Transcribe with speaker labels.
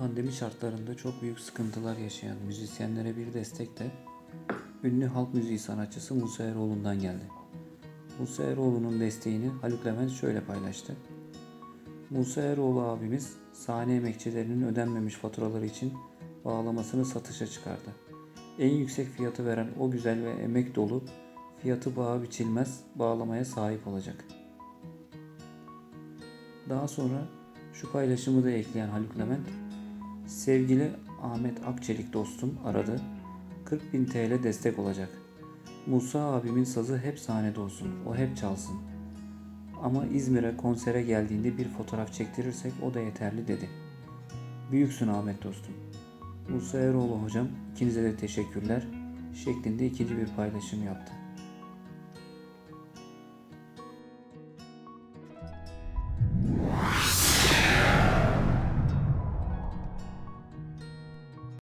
Speaker 1: Pandemi şartlarında çok büyük sıkıntılar yaşayan müzisyenlere bir destek de ünlü halk müziği sanatçısı Musa Eroğlu'ndan geldi. Musa Eroğlu'nun desteğini Haluk Levent şöyle paylaştı. Musa Eroğlu abimiz sahne emekçilerinin ödenmemiş faturaları için bağlamasını satışa çıkardı. En yüksek fiyatı veren o güzel ve emek dolu fiyatı bağa biçilmez bağlamaya sahip olacak. Daha sonra şu paylaşımı da ekleyen Haluk Levent, sevgili Ahmet Akçelik dostum aradı. 40 bin TL destek olacak. Musa abimin sazı hep sahnede olsun, o hep çalsın. Ama İzmir'e konsere geldiğinde bir fotoğraf çektirirsek o da yeterli dedi. Büyüksün Ahmet dostum. Musa Eroğlu hocam ikinize de teşekkürler şeklinde ikinci bir paylaşım yaptı.